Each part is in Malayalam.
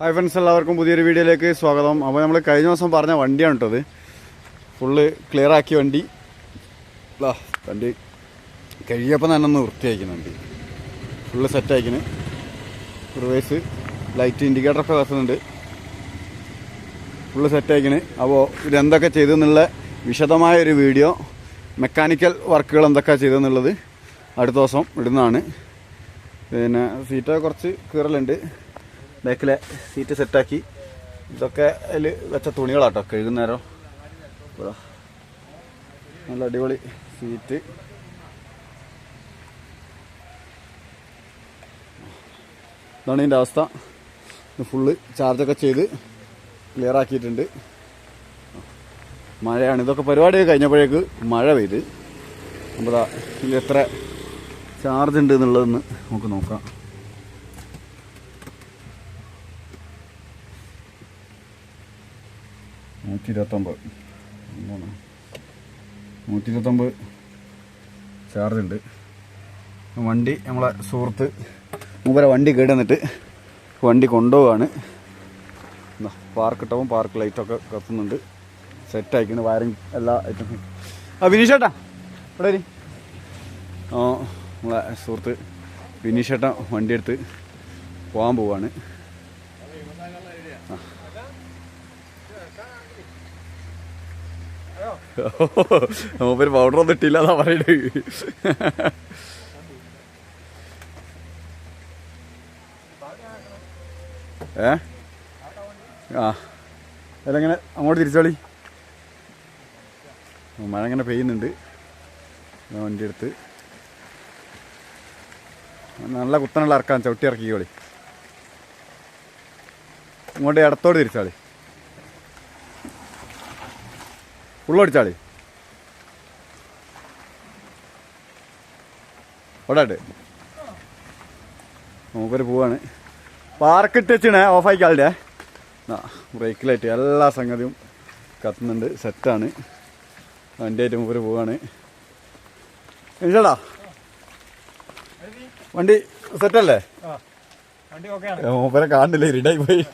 ഹായ് ഫ്രണ്ട്സ് എല്ലാവർക്കും പുതിയൊരു വീഡിയോയിലേക്ക് സ്വാഗതം. അപ്പോൾ നമ്മൾ കഴിഞ്ഞ ദിവസം പറഞ്ഞ വണ്ടിയാണ് കേട്ടത് ഫുള്ള് ക്ലിയർ ആക്കിയ വണ്ടി. ആ വണ്ടി കഴിയപ്പോൾ തന്നെ ഒന്ന് വൃത്തിയാക്കുന്ന വണ്ടി. ഫുള്ള് സെറ്റ് അയക്കുന്നു റിവേഴ്സ് ലൈറ്റ് ഇൻഡിക്കേറ്ററൊക്കെ വെക്കുന്നുണ്ട് ഫുള്ള് സെറ്റ് അയക്കുന്നു അപ്പോൾ ഇതെന്തൊക്കെ ചെയ്തെന്നുള്ള വിശദമായ ഒരു വീഡിയോ മെക്കാനിക്കൽ വർക്കുകൾ എന്തൊക്കെ ചെയ്തു എന്നുള്ളത് അടുത്ത ദിവസം ഇടുന്നതാണ്. പിന്നെ സീറ്റൊക്കെ കുറച്ച് കീറലുണ്ട്. ബാക്കിലെ സീറ്റ് സെറ്റാക്കി ഇതൊക്കെ അതിൽ വെച്ച തുണികളാട്ടോ കഴുകുന്നേരം. നല്ല അടിപൊളി സീറ്റ് ഇതാണ് ഇതിന്റെ അവസ്ഥ. ഫുള്ള് ചാർജൊക്കെ ചെയ്ത് ക്ലിയർ ആക്കിയിട്ടുണ്ട്. മഴയാണ്. ഇതൊക്കെ പരിപാടിയൊക്കെ കഴിഞ്ഞപ്പോഴേക്ക് മഴ പെയ്ത്. ദാ ഇതിൽ എത്ര ചാർജ് ഉണ്ട് എന്നുള്ളതെന്ന് നമുക്ക് നോക്കാം. നൂറ്റി ഇരുപത്തൊമ്പത് നൂറ്റി ഇരുപത്തൊമ്പത് ചാർജ് ഉണ്ട് വണ്ടി നമ്മളെ സുഹൃത്ത് മൂപ്പരെ വണ്ടി കേടുന്നിട്ട് വണ്ടി കൊണ്ടുപോവാണ്. പാർക്ക് ഇട്ടവും പാർക്ക് ലൈറ്റൊക്കെ കത്തുന്നുണ്ട്. സെറ്റ് ആയിക്കുന്നു വയറിങ് എല്ലാ ഐറ്റംസും ആ വിനീഷേട്ടാ ഇവിടെ. ആ നമ്മളെ സുഹൃത്ത് വണ്ടി എടുത്ത് പോകാൻ പോവാണ്. മൂപ്പര് പൗഡർ ഒന്നും ഇട്ടില്ല എന്നാ പറയുന്നത് ഏ? ആ. അതെങ്ങനെ അങ്ങോട്ട് തിരിച്ചോളി. മഴ ഇങ്ങനെ പെയ്യുന്നുണ്ട്. വണ്ടി എടുത്ത്. നല്ല കുത്തനുള്ള ഇറക്കാൻ ചവിട്ടി ഇറക്കിക്കോളി. ഇങ്ങോട്ട് ഇടത്തോട് തിരിച്ചാളി. ഉള്ളോടിച്ചാളി. ഓടാട്ടെ. നമുക്കൊരു പോവാണ്. പാർക്കിട്ട് വെച്ചിണേ ഓഫായിക്കാളുടെ ബ്രേക്ക് ലൈറ്റ് എല്ലാ സംഗതിയും കത്തുന്നുണ്ട് സെറ്റാണ് വണ്ടിയായിട്ട് മൂപ്പര് പോവാണ്. ചേട്ടാ വണ്ടി സെറ്റല്ലേ മൂപ്പരെ കാണില്ല ഇരുടായി പോയി.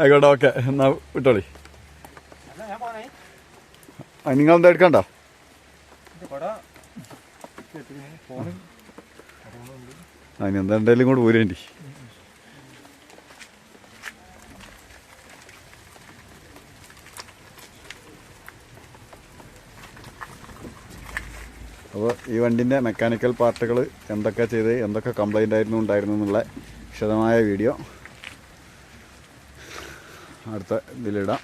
ആയിക്കോട്ടെ ഓക്കെ എന്നാ വിട്ടോളി. ഞാൻ എന്താ എടുക്കണ്ട? അതിന് എന്താ എന്തായാലും കൂടെ പോരേണ്ടി അപ്പോൾ ഈ വണ്ടിന്റെ മെക്കാനിക്കൽ പാർട്ടുകൾ എന്തൊക്കെ ചെയ്ത് എന്തൊക്കെ കംപ്ലൈന്റ് ആയിരുന്നു ഉണ്ടായിരുന്നു എന്നുള്ള വിശദമായ വീഡിയോ അടുത്ത ഇതിലിടാം.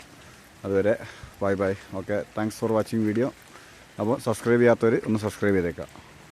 അതുവരെ bye bye. Okay thanks for watching video അപ്പോൾ സബ്സ്ക്രൈബ് ചെയ്യാത്തവർ ഒന്ന് സബ്സ്ക്രൈബ് ചെയ്തേക്കാം.